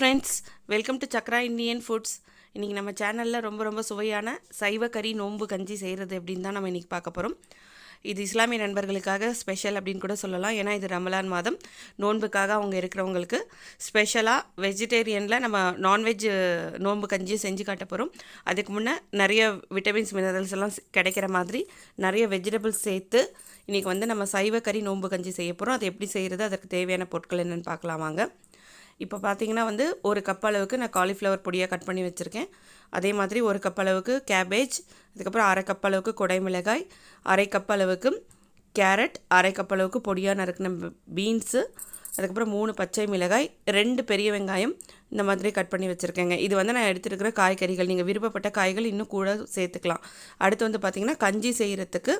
Friends welcome to Chakra Indian foods இன்றைக்கி நம்ம சேனலில் ரொம்ப ரொம்ப சுவையான சைவ கறி நோன்பு கஞ்சி செய்கிறது அப்படின்னு தான் நம்ம இன்றைக்கி பார்க்க போகிறோம் இது இஸ்லாமிய நண்பர்களுக்காக ஸ்பெஷல் அப்படின்னு கூட சொல்லலாம். ஏன்னா இது ரமலான் மாதம். நோன்புக்காக அவங்க இருக்கிறவங்களுக்கு ஸ்பெஷலாக வெஜிடேரியனில் நம்ம நான்வெஜ் நோன்பு கஞ்சி செஞ்சு காட்ட போகிறோம் அதுக்கு முன்னே நிறைய விட்டமின்ஸ் மினரல்ஸ் எல்லாம் கிடைக்கிற மாதிரி நிறைய வெஜிடபிள்ஸ் சேர்த்து இன்றைக்கி வந்து நம்ம சைவ கறி நோன்பு கஞ்சி செய்ய போகிறோம் அது எப்படி செய்கிறது அதற்கு தேவையான பொருட்கள் என்னென்னு பார்க்கலாம் வாங்க. இப்போ பார்த்தீங்கன்னா வந்து ஒரு கப் அளவுக்கு நான் காலிஃப்ளவர் பொடியாக கட் பண்ணி வச்சுருக்கேன். அதே மாதிரி ஒரு கப் அளவுக்கு கேபேஜ் அதுக்கப்புறம் அரை கப் அளவுக்கு குடை மிளகாய் அரை கப் அளவுக்கு கேரட் அரை கப் அளவுக்கு பொடியாக நறுக்கின பீன்ஸு அதுக்கப்புறம் மூணு பச்சை மிளகாய் ரெண்டு பெரிய வெங்காயம் இந்த மாதிரி கட் பண்ணி வச்சுருக்கேங்க. இது வந்து நான் எடுத்துருக்கிற காய்கறிகள். நீங்கள் விருப்பப்பட்ட காய்கள் இன்னும் கூட சேர்த்துக்கலாம். அடுத்து வந்து பார்த்திங்கன்னா கஞ்சி செய்கிறதுக்கு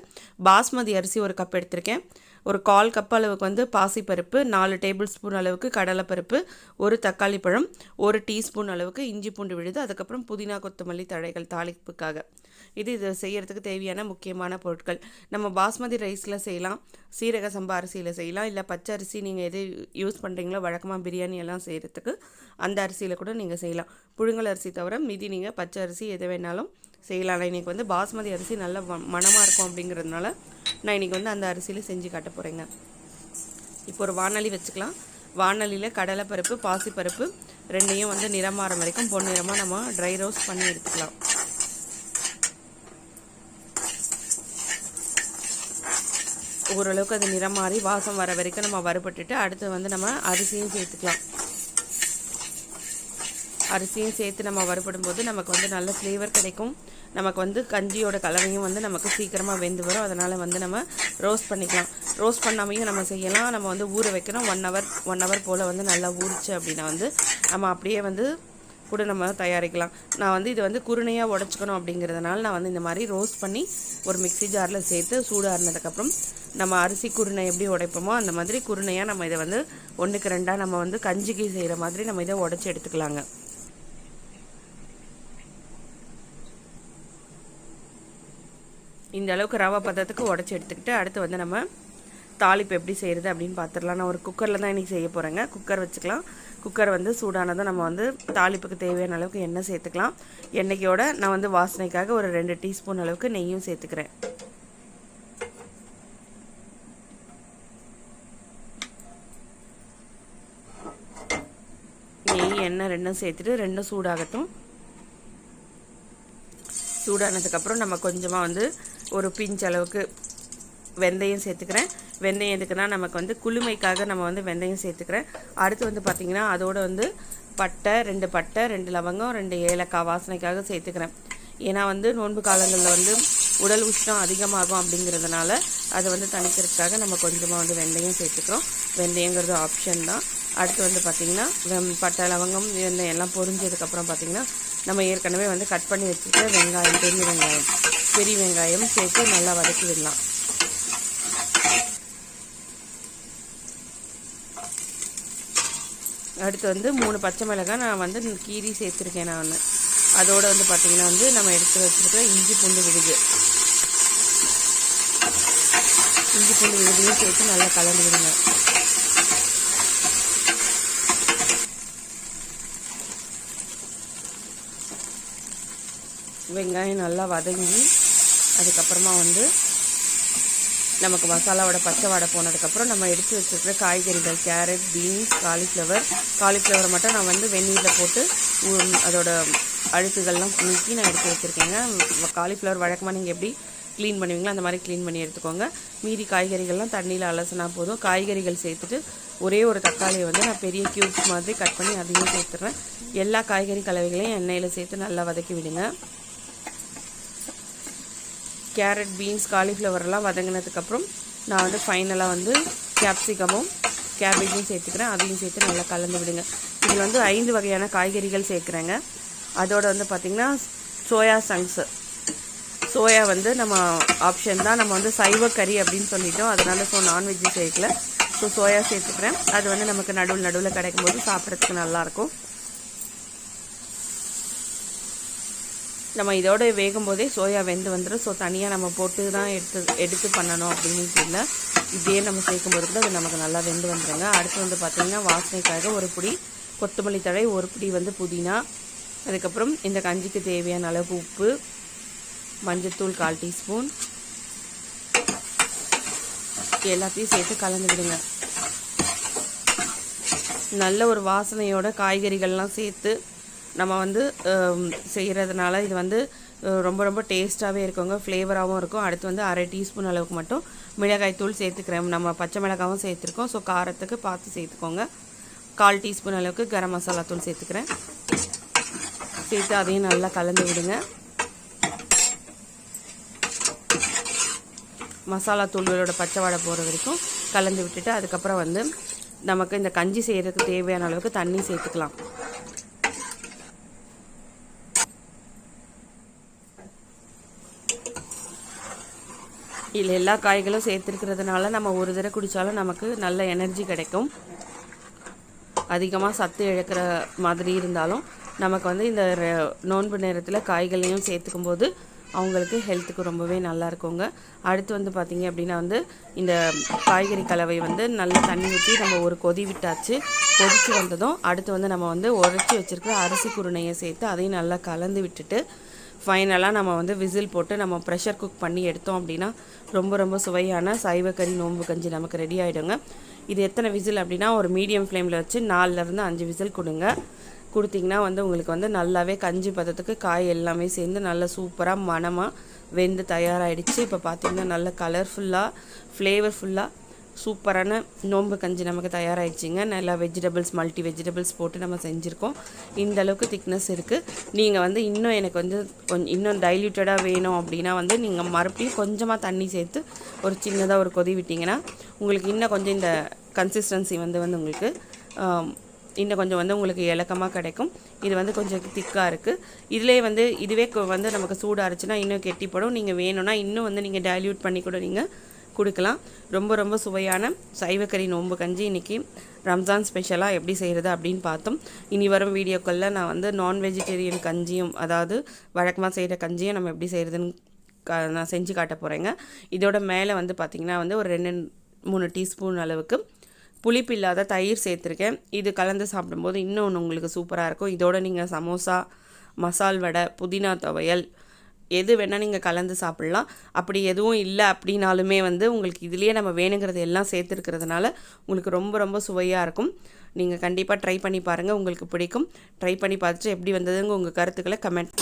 பாஸ்மதி அரிசி ஒரு கப் எடுத்திருக்கேன். ஒரு கால் கப் அளவுக்கு வந்து பாசிப்பருப்பு நாலு டேபிள் ஸ்பூன் அளவுக்கு கடலைப்பருப்பு ஒரு தக்காளி பழம் ஒரு டீஸ்பூன் அளவுக்கு இஞ்சி பூண்டு விழுது அதுக்கப்புறம் புதினா கொத்தமல்லி தழைகள் தாளிப்புக்காக. இது இது செய்கிறதுக்கு தேவையான முக்கியமான பொருட்கள். நம்ம பாஸ்மதி ரைஸில் செய்யலாம் சீரக சம்பா அரிசியில் செய்யலாம் இல்லை பச்சை அரிசி நீங்கள் எது யூஸ் பண்ணுறீங்களோ வழக்கமாக பிரியாணி எல்லாம் செய்கிறதுக்கு அந்த அரிசியில் கூட நீங்கள் செய்யலாம். புழுங்கல் அரிசி தவிர மிதி நீங்கள் பச்சை அரிசி எது வேணாலும் செய்யலாம். இன்றைக்கி வந்து பாஸ்மதி அரிசி நல்ல மணமாக இருக்கும் அப்படிங்கிறதுனால நான் இன்றைக்கி வந்து அந்த அரிசியில் செஞ்சு காட்ட போகிறேங்க இப்போ ஒரு வானொலி வச்சுக்கலாம். வானொலியில் கடலைப்பருப்பு பாசிப்பருப்பு ரெண்டையும் வந்து நிறமாற வரைக்கும் பொன்னிறமாக நம்ம ட்ரை ரோஸ்ட் பண்ணி எடுத்துக்கலாம். ஓரளவுக்கு அது நிறம் மாறி வாசம் வர வரைக்கும் நம்ம வறுபட்டுட்டு அடுத்து வந்து நம்ம அரிசியும் சேர்த்துக்கலாம். அரிசியும் சேர்த்து நம்ம வறுபடும் போது நமக்கு வந்து நல்ல ஃப்ளேவர் கிடைக்கும். நமக்கு வந்து கஞ்சியோட கலவையும் வந்து நமக்கு சீக்கிரமாக வெந்து வரும். அதனால் வந்து நம்ம ரோஸ்ட் பண்ணிக்கலாம். ரோஸ்ட் பண்ணாமையும் நம்ம செய்யலாம். நம்ம வந்து ஊற வைக்கணும். ஒன் ஹவர் ஒன் ஹவர் போல் வந்து நல்லா ஊறிச்சு அப்படின்னா வந்து நம்ம அப்படியே வந்து கூட நம்ம தயாரிக்கலாம். நான் வந்து இது வந்து குருணையாக உடச்சிக்கணும் அப்படிங்கிறதுனால நான் வந்து இந்த மாதிரி ரோஸ்ட் பண்ணி ஒரு மிக்ஸி ஜாரில் சேர்த்து சூடாறினதுக்கப்புறம் நம்ம அரிசி குருணை எப்படி உடைப்போமோ அந்த மாதிரி குருணையாக நம்ம இதை வந்து ஒன்றுக்கு ரெண்டாக நம்ம வந்து கஞ்சிக்கு செய்கிற மாதிரி நம்ம இதை உடச்சி எடுத்துக்கலாங்க. இந்த அளவுக்கு ரவை பதத்துக்கு உடச்சி எடுத்துக்கிட்டு அடுத்து வந்து நம்ம தாளிப்பு எப்படி செய்கிறது அப்படின்னு பார்த்துடலாம் நான் ஒரு குக்கரில் தான் இன்றைக்கி செய்ய போகிறேங்க குக்கர் வச்சுக்கலாம். குக்கர் வந்து சூடானதும் நம்ம வந்து தாளிப்புக்கு தேவையான அளவுக்கு எண்ணெய் சேர்த்துக்கலாம். எண்ணெய்க்கோட நான் வந்து வாசனைக்காக ஒரு ரெண்டு டீஸ்பூன் அளவுக்கு நெய்யும் சேர்த்துக்கிறேன். நெய் எண்ணெய் ரெண்டும் சேர்த்துட்டு ரெண்டும் சூடாகட்டும். சூடானதுக்கப்புறம் நம்ம கொஞ்சமாக வந்து ஒரு பிஞ்ச் அளவுக்கு வெந்தயம் சேர்த்துக்கிறேன். வெந்தயம் எதுக்குன்னா நமக்கு வந்து குளுமைக்காக நம்ம வந்து வெந்தயம் சேர்த்துக்கிறேன். அடுத்து வந்து பார்த்திங்கன்னா அதோடு வந்து பட்டை ரெண்டு பட்டை ரெண்டு லவங்கம் ரெண்டு ஏலக்காய் வாசனைக்காக சேர்த்துக்கிறேன். ஏன்னா வந்து நோன்பு காலங்களில் வந்து உடல் உஷ்ணம் அதிகமாகும் அப்படிங்கிறதுனால அதை வந்து தணிக்கிறதுக்காக நம்ம கொஞ்சமாக வந்து வெந்தயம் சேர்த்துக்கிறோம். வெந்தயங்கிறது ஆப்ஷன் தான். அடுத்து வந்து பார்த்திங்கன்னா பட்டை லவங்கம் வெந்தயம் எல்லாம் பொரிஞ்சதுக்கப்புறம் பார்த்திங்கன்னா நம்ம ஏற்கனவே வந்து கட் பண்ணி வச்சுருக்க வெங்காயம் பெரிய வெங்காயம். பெரிய வெங்காயம் சேர்த்து நல்லா வதக்கி விடலாம். அடுத்து வந்து மூணு பச்சை மிளகாய் நான் வந்து கீரி சேர்த்துருக்கேன் நான். அதோடு வந்து பார்த்திங்கன்னா வந்து நம்ம எடுத்து வச்சுருக்க இஞ்சி பூண்டு விழுது. இஞ்சி பூண்டு விழுதையும் சேர்த்து நல்லா கலந்து விடுங்க. வெங்காயம் நல்லா வதங்கி அதுக்கப்புறமா வந்து நமக்கு மசாலாவோட பச்சை வாடை போனதுக்கப்புறம் நம்ம எடுத்து வச்சுருக்கிற காய்கறிகள் கேரட் பீன்ஸ் காலிஃப்ளவர். காலிஃப்ளவரை மட்டும் நான் வந்து வெந்நீரில் போட்டு அதோட அழுக்குகள்லாம் நீக்கி நான் எடுத்து வச்சுருக்கேங்க. காலிஃப்ளவர் வழக்கமாக நீங்கள் எப்படி க்ளீன் பண்ணுவீங்களோ அந்த மாதிரி க்ளீன் பண்ணி எடுத்துக்கோங்க. மீதி காய்கறிகள்லாம் தண்ணியில் அலசினா போதும். காய்கறிகள் சேர்த்துட்டு ஒரே ஒரு தக்காளியை வந்து நான் பெரிய க்யூப்ஸ் மாதிரி கட் பண்ணி அதையும் சேர்த்துறேன் எல்லா காய்கறி கலவைகளையும் எண்ணெயில் சேர்த்து நல்லா வதக்கி விடுங்க. கேரட் பீன்ஸ் காலிஃப்ளவர்லாம் வதங்கினதுக்கப்புறம் நான் வந்து ஃபைனலாக வந்து கேப்சிகமும் கேபேஜும் சேர்த்துக்கிறேன். அதையும் சேர்த்து நல்லா கலந்து விடுங்க. இதில் வந்து ஐந்து வகையான காய்கறிகள் சேர்க்குறேங்க. அதோடு வந்து பார்த்திங்கன்னா சோயா சங்க்ஸு சோயா வந்து நம்ம ஆப்ஷன் தான். நம்ம வந்து சைவ கறி அப்படின்னு சொல்லிட்டோம். அதனால் ஸோ நான்வெஜ்ஜு சேர்க்கல. ஸோ சோயா சேர்த்துக்கிறேன். அது வந்து நமக்கு நடுவில் நடுவில் கிடைக்கும் போது சாப்பிட்றதுக்கு நல்லாயிருக்கும் நம்ம இதோட வேகும் போதே சோயா வெந்து வந்துடும் ஸோ தனியாக நம்ம போட்டு தான் எடுத்து எடுத்து பண்ணணும் அப்படின்னு இல்லை இப்படியே நம்ம சேர்க்கும் போது கூட அது நமக்கு நல்லா வெந்து வந்துடுங்க அடுத்து வந்து பார்த்திங்கன்னா வாசனைக்காக ஒரு புடி கொத்தமல்லி தழை ஒரு பிடி வந்து புதினா. அதுக்கப்புறம் இந்த கஞ்சிக்கு தேவையான அளவு உப்பு மஞ்சத்தூள் கால் டீஸ்பூன். எல்லாத்தையும் சேர்த்து கலந்து விடுங்க. நல்ல ஒரு வாசனையோட காய்கறிகள்லாம் சேர்த்து நம்ம வந்து செய்கிறதுனால இது வந்து ரொம்ப ரொம்ப டேஸ்ட்டாகவே இருக்குங்க. ஃப்ளேவராகவும் இருக்கும். அடுத்து வந்து அரை டீஸ்பூன் அளவுக்கு மட்டும் மிளகாய் தூள் சேர்த்துக்கிறேன். நம்ம பச்சை மிளகாவும் சேர்த்துருக்கோம். ஸோ காரத்துக்கு பார்த்து சேர்த்துக்கோங்க. கால் டீஸ்பூன் அளவுக்கு கரம் மசாலா தூள் சேர்த்துக்கிறேன். சேர்த்து அதையும் நல்லா கலந்து விடுங்க. மசாலா தூள்களோட பச்சை வாடை போகிற வரைக்கும் கலந்து விட்டுட்டு அதுக்கப்புறம் வந்து நமக்கு இந்த கஞ்சி செய்கிறதுக்கு தேவையான அளவுக்கு தண்ணி சேர்த்துக்கலாம். இதில் எல்லா காய்களும் சேர்த்துருக்கிறதுனால நம்ம ஒரு தடவை குடித்தாலும் நமக்கு நல்ல எனர்ஜி கிடைக்கும். அதிகமாக சத்து இழக்கிற மாதிரி இருந்தாலும் நமக்கு வந்து இந்த நோன்பு நேரத்தில் காய்களையும் சேர்த்துக்கும் போது அவங்களுக்கு ஹெல்த்துக்கு ரொம்பவே நல்லா இருக்குங்க. அடுத்து வந்து பார்த்திங்க அப்படின்னா வந்து இந்த காய்கறி கலவை வந்து நல்லா தண்ணி ஊற்றி நம்ம ஒரு கொதி விட்டாச்சு கொதித்து வந்ததும் அடுத்து வந்து நம்ம வந்து உரைச்சி வச்சுருக்க அரிசி குருணையை சேர்த்து அதையும் நல்லா கலந்து விட்டுட்டு ஃபைனலாக நம்ம வந்து விசில் போட்டு நம்ம ப்ரெஷர் குக் பண்ணி எடுத்தோம் அப்படின்னா ரொம்ப ரொம்ப சுவையான சைவக்கறி நோம்பு கஞ்சி நமக்கு ரெடி ஆகிடுங்க இது எத்தனை விசில் அப்படின்னா ஒரு மீடியம் ஃப்ளேமில் வச்சு நாலுலேருந்து அஞ்சு விசில் கொடுங்க. கொடுத்தீங்கன்னா வந்து உங்களுக்கு வந்து நல்லாவே கஞ்சி பதத்துக்கு காய் எல்லாமே சேர்ந்து நல்லா சூப்பராக மணமாக வெந்து தயாராகிடுச்சு இப்போ பார்த்தீங்கன்னா நல்ல கலர்ஃபுல்லாக ஃப்ளேவர்ஃபுல்லாக சூப்பரான நோன்பு கஞ்சி நமக்கு தயாராகிடுச்சிங்க நல்லா வெஜிடபிள்ஸ் மல்டி வெஜிடபிள்ஸ் போட்டு நம்ம செஞ்சுருக்கோம். இந்த அளவுக்கு திக்னஸ் இருக்குது நீங்கள் வந்து இன்னும் எனக்கு வந்து கொஞ்சம் இன்னும் டைல்யூட்டடாக வேணும் அப்படின்னா வந்து நீங்கள் மறுபடியும் கொஞ்சமாக தண்ணி சேர்த்து ஒரு சின்னதாக ஒரு கொதி விட்டிங்கன்னா உங்களுக்கு இன்னும் கொஞ்சம் இந்த கன்சிஸ்டன்சி வந்து வந்து உங்களுக்கு இன்னும் கொஞ்சம் வந்து உங்களுக்கு இலக்கமாக கிடைக்கும். இது வந்து கொஞ்சம் திக்காக இருக்குது இதிலே வந்து இதுவே வந்து நமக்கு சூடாக இருந்துச்சுன்னா இன்னும் கெட்டிப்படும். நீங்கள் வேணும்னா இன்னும் வந்து நீங்கள் டைல்யூட் பண்ணி கூட நீங்கள் கொடுக்கலாம். ரொம்ப ரொம்ப சுவையான சைவக்கறி நோன்பு கஞ்சி. இன்றைக்கி ரம்ஜான் ஸ்பெஷலாக எப்படி செய்கிறது அப்படின்னு பார்த்தோம். இனி வரும் வீடியோக்களில் நான் வந்து நான் வெஜிடேரியன் கஞ்சியும் அதாவது வழக்கமாக செய்கிற கஞ்சியும் நம்ம எப்படி செய்கிறதுன்னு கா நான் செஞ்சு காட்ட போகிறேங்க இதோட மேலே வந்து பார்த்திங்கன்னா வந்து ஒரு ரெண்டு மூணு டீஸ்பூன் அளவுக்கு புளிப்பு இல்லாத தயிர் சேர்த்துருக்கேன். இது கலந்து சாப்பிடும்போது இன்னொன்று உங்களுக்கு சூப்பராக இருக்கும். இதோட நீங்கள் சமோசா மசால் வடை புதினா துவையல் எது வேணால் நீங்கள் கலந்து சாப்பிட்லாம். அப்படி எதுவும் இல்லை அப்படின்னாலுமே வந்து உங்களுக்கு இதுலேயே நம்ம வேணுங்கிறது எல்லாம் சேர்த்துருக்கிறதுனால உங்களுக்கு ரொம்ப ரொம்ப சுவையாக இருக்கும். நீங்கள் கண்டிப்பாக ட்ரை பண்ணி பாருங்கள் உங்களுக்கு பிடிக்கும். ட்ரை பண்ணி பார்த்துட்டு எப்படி வந்ததுங்க உங்கள் கருத்துக்களை கமெண்ட்